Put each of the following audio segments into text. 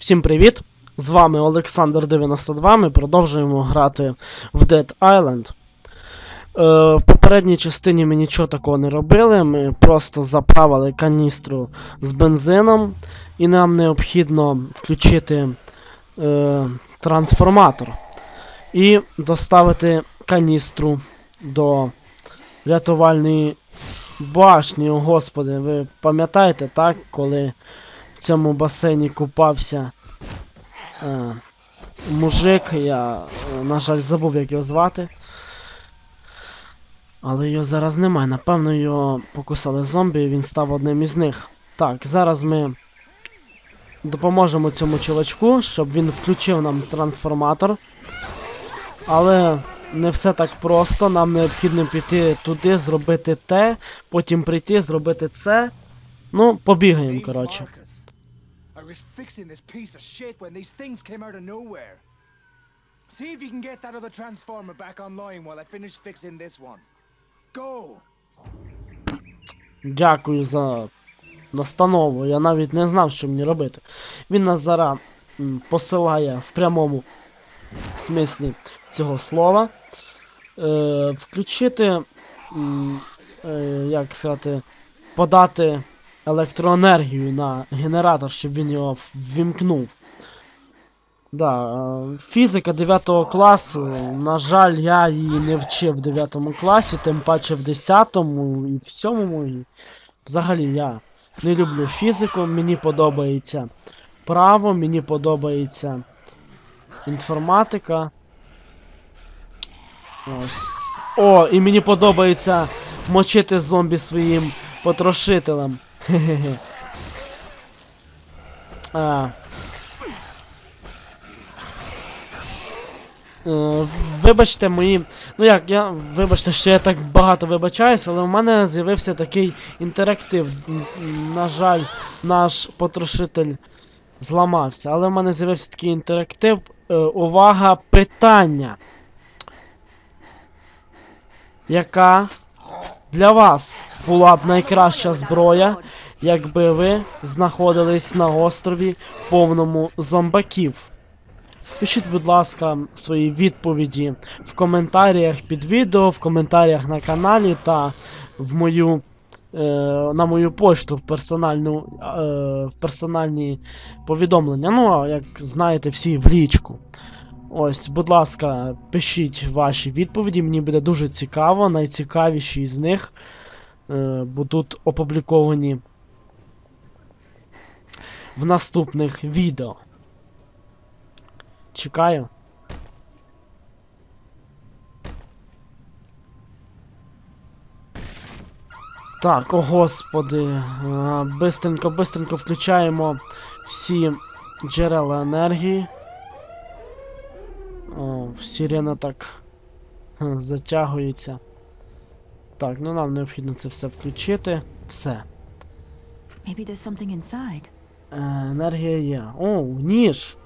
Всім привіт! З вами Олександр 92. Ми продовжуємо грати в Dead Island. Е, в попередній частині ми нічого такого не робили. Ми просто заправили каністру з бензином, і нам необхідно включити е, трансформатор і доставити каністру до рятувальної башні. О, Господи, ви пам'ятаєте, так, коли в цьому басейні купався е, мужик, я, е, на жаль, забув, як його звати. Але його зараз немає. Напевно, його покусали зомбі, і він став одним із них. Так, зараз ми допоможемо цьому чувачку, щоб він включив нам трансформатор. Але не все так просто. Нам необхідно піти туди, зробити те, потім прийти, зробити це. Ну, побігаємо, коротше. Was fixing this piece of shit when these things came out of nowhere. See if you can get that other transformer back online while I finish fixing this one. Go! Дякую за настанову. Я навіть не знав, що мені робити. Він нас зараз посилає в прямому смислі цього слова. Е, включити, е, як сказати, подати електроенергію на генератор, щоб він його ввімкнув. Да, е, фізика 9 класу. На жаль, я її не вчив в 9 класі, тим паче в 10 і в 7 і взагалі я не люблю фізику, мені подобається право, мені подобається інформатика. Ось. О, і мені подобається мочити зомбі своїм потрошителем. А. Е, Вибачте мої. Ну як, я. Вибачте, що я так багато вибачаюсь, але в мене з'явився такий інтерактив. На жаль, наш потрошитель зламався. Але в мене з'явився такий інтерактив. Е, увага, питання. Яка для вас була б найкраща зброя, якби ви знаходились на острові повному зомбаків? Пишіть, будь ласка, свої відповіді в коментарях під відео, в коментарях на каналі та в мою, е, на мою пошту в, персональну, е, в персональні повідомлення. Ну, як знаєте, всі в лічку. Ось, будь ласка, пишіть ваші відповіді, мені буде дуже цікаво. Найцікавіші з них е, будуть опубліковані в наступних відео. Чекаю. Так, о господи. Бистренько, бистренько включаємо всі джерела енергії. О, сирена так затягується. Так, ну нам необхідно це все включити. Все. Maybe there's something inside. Енергія є. О, ніж.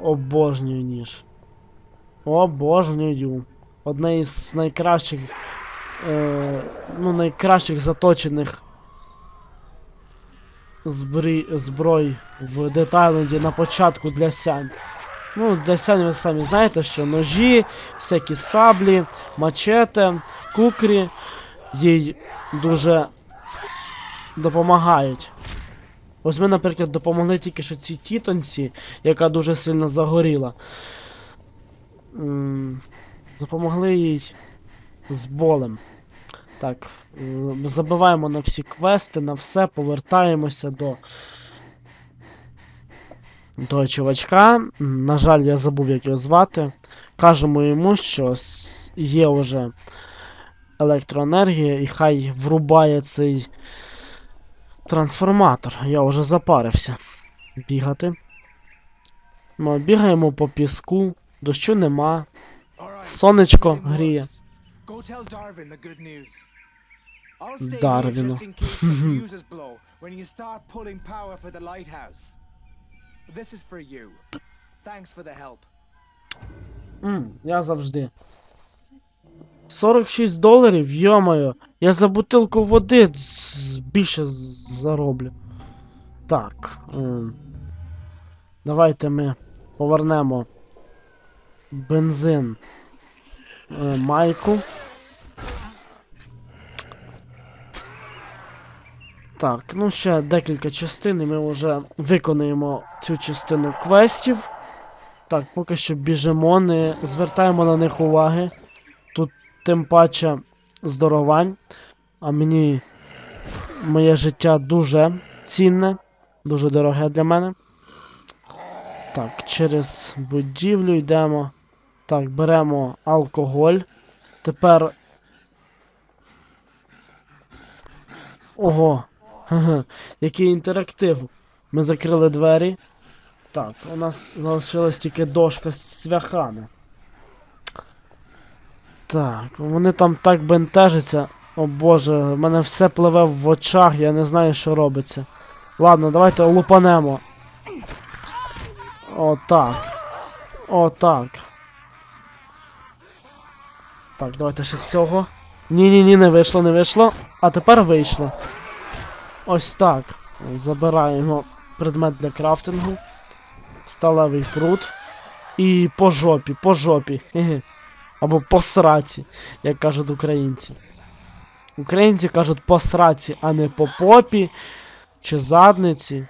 Обожнюю ніж. Обожнюю. Одне із найкращих. Е, ну, найкращих заточених збрій, зброй в Детайленді на початку для сянь. Ну, для сянь ви самі знаєте, що ножі, всякі саблі, мачете, кукрі їй дуже допомагають. Ось ми, наприклад, допомогли тільки що цій тітонці, яка дуже сильно загоріла. Допомогли їй з болем. Так, е, забиваємо на всі квести, на все, повертаємося до. До чувачка. На жаль, я забув, як його звати. Кажемо йому, що є вже електроенергія, і хай врубає цей трансформатор. Я вже запарився. Бігати. Ми бігаємо по піску, дощу нема. Сонечко гріє. Дарвіну. я завжди. 46 доларів, йомаю. Я за бутилку води більше зароблю. Так. Давайте ми повернемо бензин е, майку. Так, ну ще декілька частин, і ми вже виконаємо цю частину квестів. Так, поки що біжимо, не звертаємо на них уваги. Тим паче здоровань, а мені моє життя дуже цінне, дуже дороге для мене. Так, через будівлю йдемо. Так, беремо алкоголь. Тепер. Ого. Який інтерактив. Ми закрили двері. Так, у нас залишилась тільки дошка з цвяхами. Так, вони там так бентежаться. О боже, в мене все пливе в очах, я не знаю, що робиться. Ладно, давайте лупанемо. Отак. Отак. Так, давайте ще цього. Ні-ні-ні, не вийшло, не вийшло. А тепер вийшло. Ось так. Забираємо предмет для крафтингу. Сталевий пруд. І по жопі, по жопі. Хе-хе. Або по сраці, як кажуть українці. Українці кажуть по сраці, а не по попі чи задниці.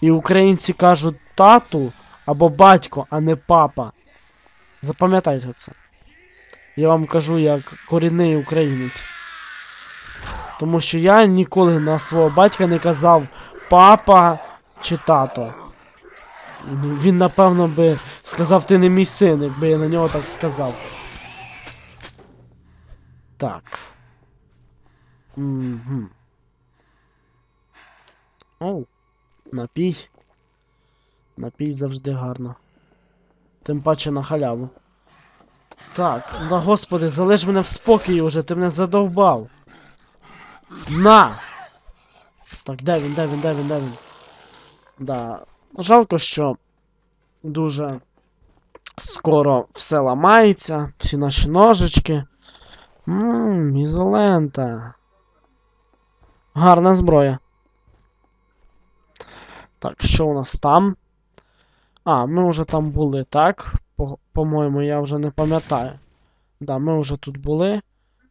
І українці кажуть тату або батько, а не папа. Запам'ятайте це. Я вам кажу як корінний українець. Тому що я ніколи на свого батька не казав папа чи тато. Він, напевно, би сказав, ти не мій син, якби я на нього так сказав. Так. Угу. Оу. Напій. Напій завжди гарно. Тим паче на халяву. Так, ну господи, залиш мене в спокій уже, ти мене задовбав. На! Так, де він, де він, де він, де він? Да. Жалко, що дуже скоро все ламається, всі наші ножички. Ммм, ізолента. Гарна зброя. Так, що у нас там? А, ми вже там були, так? По- По-моєму, я вже не пам'ятаю. Да, ми вже тут були.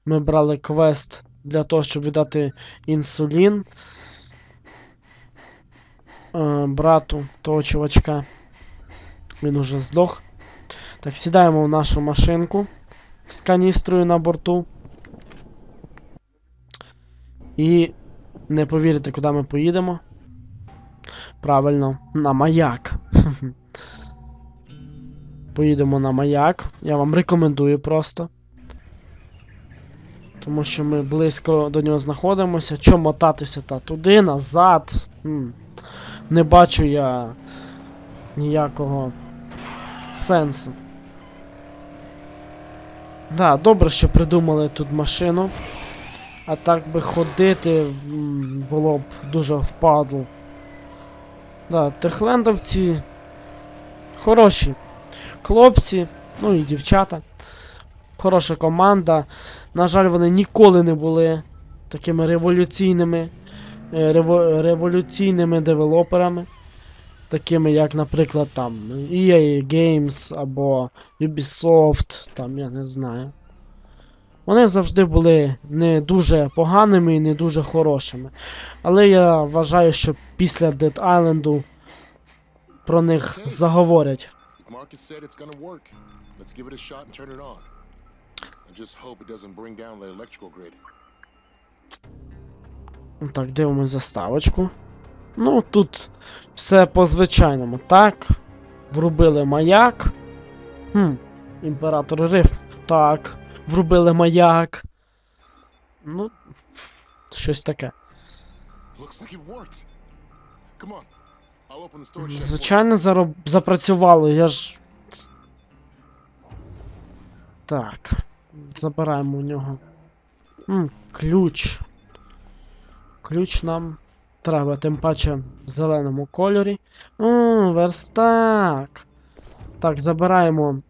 Ми брали квест для того, щоб віддати інсулін. Е, брату того чувачка. Він уже здох. Так, сідаємо в нашу машинку з каністрою на борту. І не повірите, куди ми поїдемо. Правильно, на маяк. Поїдемо на маяк. Я вам рекомендую просто. Тому що ми близько до нього знаходимося. Чо мотатися та туди, назад. М. Не бачу я ніякого сенсу. Да, добре, що придумали тут машину. А так би ходити було б дуже впадло. Да, техлендовці хороші хлопці, ну і дівчата. Хороша команда. На жаль, вони ніколи не були такими революційними, рево, революційними девелоперами. Такими, як, наприклад, там EA Games або Ubisoft, там я не знаю. Вони завжди були не дуже поганими і не дуже хорошими. Але я вважаю, що після Dead Island про них заговорять. Так, дивимось заставочку. Ну, тут все по-звичайному. Так. Врубили маяк. Хм, імператор Риф. Так. Врубили маяк. Ну. Щось таке. Звичайно, зароб... запрацювало, я ж. Так. Забираємо у нього. М, ключ. Ключ нам треба, тим паче в зеленому кольорі. М, верстак. Так, забираємо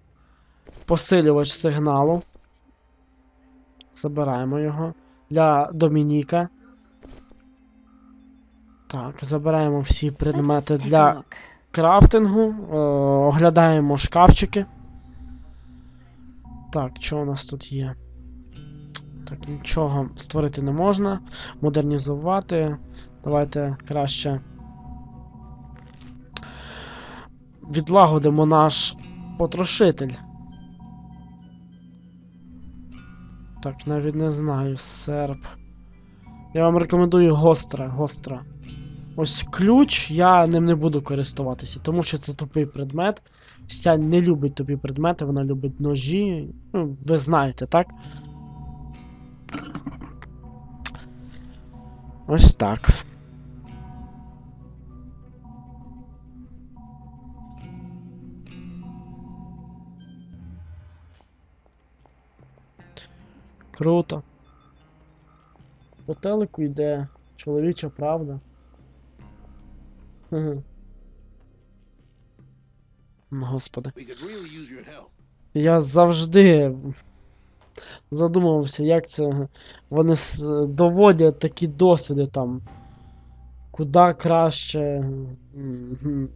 посилювач сигналу. Забираємо його. Для Домініка. Так, забираємо всі предмети для крафтингу. Е, оглядаємо шкафчики. Так, що у нас тут є? Так, нічого створити не можна. Модернізувати. Давайте краще. Відлагодимо наш потрошитель. Так, навіть не знаю, серп. Я вам рекомендую гостра, гостра. Ось ключ, я ним не буду користуватися, тому що це тупий предмет. Ся не любить тупі предмети, вона любить ножі. Ну, ви знаєте, так? Ось так. Круто. По телеку йде чоловіча правда. Господи. Я завжди задумувався, як це вони доводять такі досвіди там. Куди краще.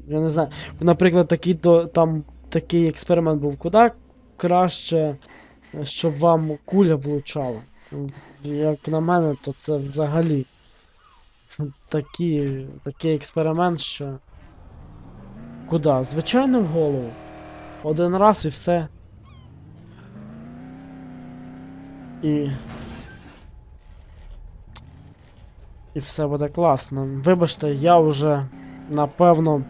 Я не знаю. Наприклад, такий там такий експеримент був, куди краще, щоб вам куля влучала. Як на мене, то це взагалі такі, такий експеримент, що. Куди? Звичайно, в голову. Один раз і все. І. І все буде класно. Вибачте, я вже напевно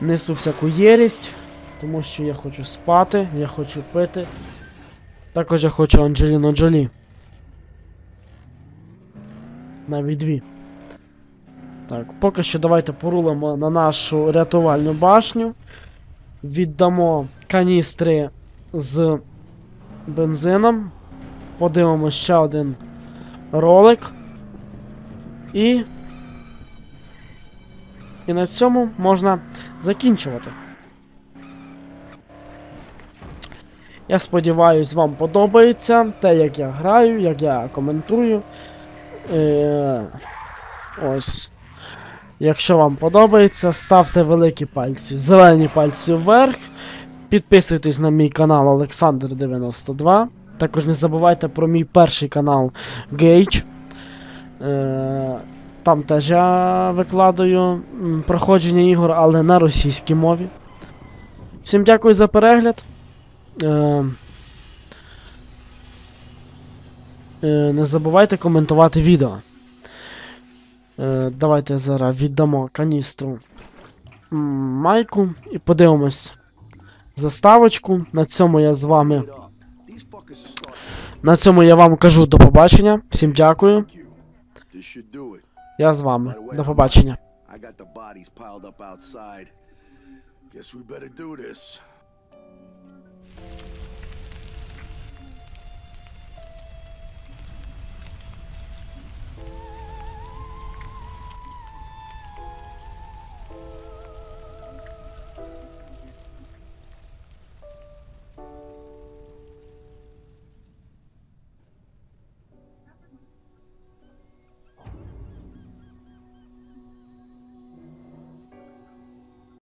несу всяку єрість, тому що я хочу спати, я хочу пити. Також я хочу Анджеліну Джолі. Навіть дві. Так, поки що давайте порулимо на нашу рятувальну башню. Віддамо каністри з бензином. Подивимося ще один ролик. І. І на цьому можна закінчувати. Я сподіваюсь, вам подобається те, як я граю, як я коментую. Е, ось. Якщо вам подобається, ставте великі пальці, зелені пальці вверх. Підписуйтесь на мій канал Олександр92. Також не забувайте про мій перший канал Gage. Е, там теж я викладаю проходження ігор, але на російській мові. Всім дякую за перегляд. Е, е, не забувайте коментувати відео. Давайте зараз віддамо каністру Майку і подивимось заставочку. На цьому я з вами. На цьому я вам кажу до побачення. Всім дякую. Я з вами. До побачення. Guess we.